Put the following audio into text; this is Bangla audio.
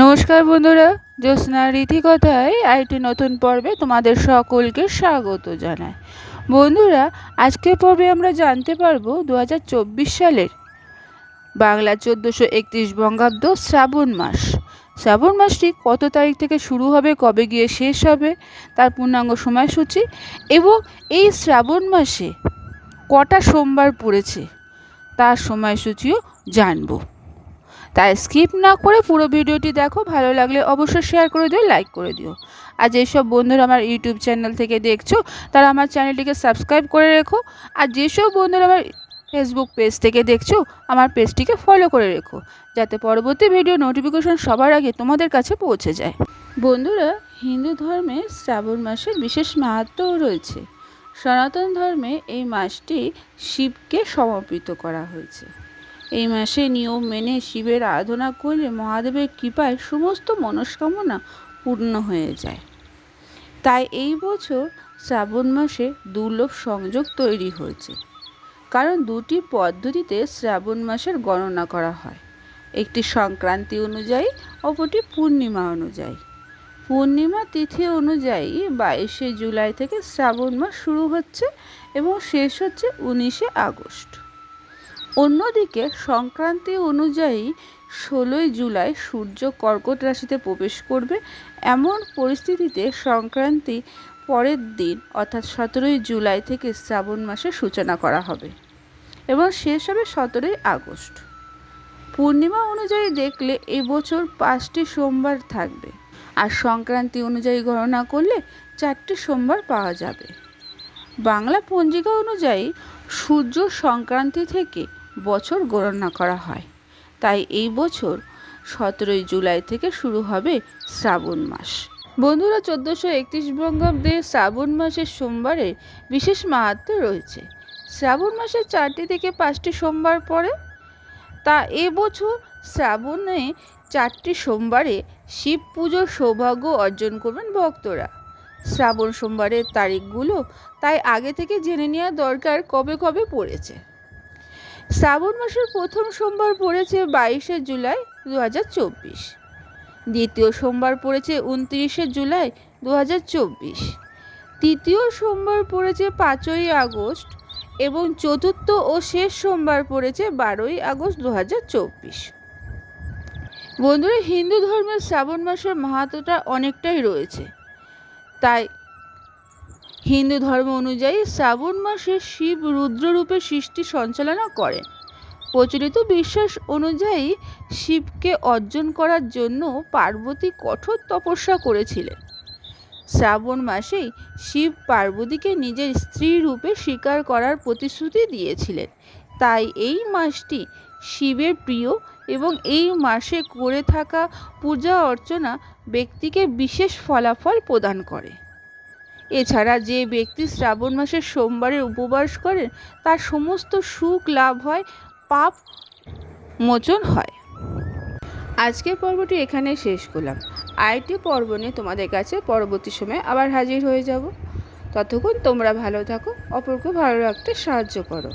নমস্কার বন্ধুরা, জ্যোৎস্না রীতিকথায় আরেকটি নতুন পর্বে তোমাদের সকলকে স্বাগত জানাই। বন্ধুরা আজকের পর্বে আমরা জানতে পারব দু হাজার চব্বিশ সালের বাংলা চোদ্দোশো একত্রিশ বঙ্গাব্দ শ্রাবণ মাস। শ্রাবণ মাসটি কত তারিখ থেকে শুরু হবে, কবে গিয়ে শেষ হবে, তার পূর্ণাঙ্গ সময়সূচি এবং এই শ্রাবণ মাসে কটা সোমবার পড়েছে, তার সময়সূচিও জানব। তাই স্কিপ না করে পুরো ভিডিওটি দেখো, ভালো লাগলে অবশ্যই শেয়ার করে দিও লাইক করে দিও। আর যেসব বন্ধুরা আমার ইউটিউব চ্যানেল থেকে দেখছ, তারা আমার চ্যানেলটিকে সাবস্ক্রাইব করে রেখো। আর যেসব বন্ধুরা আমার ফেসবুক পেজ থেকে দেখছ, আমার পেজটিকে ফলো করে রেখো, যাতে পরবর্তী ভিডিও নোটিফিকেশন সবার আগে তোমাদের কাছে পৌঁছে যায়। বন্ধুরা, হিন্দু ধর্মে শ্রাবণ মাসের বিশেষ মাহাত্ম্যও রয়েছে। সনাতন ধর্মে এই মাসটি শিবকে সমর্পিত করা হয়েছে। এই মাসে নিয়ম মেনে শিবের আরাধনা করলে মহাদেবের কৃপায় সমস্ত মনস্কামনা পূর্ণ হয়ে যায়। তাই এই বছর শ্রাবণ মাসে দুর্লভ সংযোগ তৈরি হয়েছে। কারণ দুটি পদ্ধতিতে শ্রাবণ মাসের গণনা করা হয়। একটি সংক্রান্তি অনুযায়ী, অপরটি পূর্ণিমা অনুযায়ী। পূর্ণিমা তিথি অনুযায়ী বাইশে জুলাই থেকে শ্রাবণ মাস শুরু হচ্ছে এবং শেষ হচ্ছে উনিশে আগস্ট। অন্যদিকে সংক্রান্তি অনুযায়ী ষোলোই জুলাই সূর্য কর্কট রাশিতে প্রবেশ করবে। এমন পরিস্থিতিতে সংক্রান্তি পরের দিন, অর্থাৎ সতেরোই জুলাই থেকে শ্রাবণ মাসে সূচনা করা হবে এবং শেষ হবে সতেরোই আগস্ট। পূর্ণিমা অনুযায়ী দেখলে এবছর পাঁচটি সোমবার থাকবে আর সংক্রান্তি অনুযায়ী গণনা করলে চারটি সোমবার পাওয়া যাবে। বাংলা পঞ্জিকা অনুযায়ী সূর্য সংক্রান্তি থেকে বছর গণনা করা হয়। তাই এই বছর সতেরোই জুলাই থেকে শুরু হবে শ্রাবণ মাস। বন্ধুরা, চোদ্দোশো একত্রিশ বঙ্গাব্দে শ্রাবণ মাসের সোমবারে বিশেষ মাহাত্ম রয়েছে। শ্রাবণ মাসের চারটি থেকে পাঁচটি সোমবার পরে তা এবছর শ্রাবণে চারটি সোমবারে শিব পুজোর সৌভাগ্য অর্জন করবেন ভক্তরা। শ্রাবণ সোমবারের তারিখগুলো তাই আগে থেকে জেনে নেওয়া দরকার কবে কবে পড়েছে। শ্রাবণ মাসের প্রথম সোমবার পড়েছে বাইশে জুলাই দু হাজার চব্বিশ। দ্বিতীয় সোমবার পড়েছে উনত্রিশে জুলাই দু হাজার চব্বিশ। তৃতীয় সোমবার পড়েছে পাঁচই আগস্ট এবং চতুর্থ ও শেষ সোমবার পড়েছে বারোই আগস্ট দু হাজার চব্বিশ। বন্ধুরা, হিন্দু ধর্মের শ্রাবণ মাসের মাহাত্মটা অনেকটাই রয়েছে। তাই হিন্দু ধর্ম অনুযায়ী শ্রাবণ মাসে শিব রুদ্ররূপে সৃষ্টি সঞ্চালনা করেন। প্রচলিত বিশ্বাস অনুযায়ী শিবকে অর্জন করার জন্য পার্বতী কঠোর তপস্যা করেছিলেন। শ্রাবণ মাসেই শিব পার্বতীকে নিজের স্ত্রী রূপে স্বীকার করার প্রতিশ্রুতি দিয়েছিলেন। তাই এই মাসটি শিবের প্রিয় এবং এই মাসে করে থাকা পূজা অর্চনা ব্যক্তিকে বিশেষ ফলাফল প্রদান করে। এছাড়া যে ব্যক্তি শ্রাবণ মাসের সোমবারের উপবাস করেন তার সমস্ত সুখ লাভ হয়, পাপ মোচন হয়। আজকের পর্বটি এখানে শেষ করলাম। আইটি পর্ব নিয়ে তোমাদের কাছে পরবর্তী সময়ে আবার হাজির হয়ে যাব। ততক্ষণ তোমরা ভালো থাকো, অপরকে ভালো রাখতে সাহায্য করো।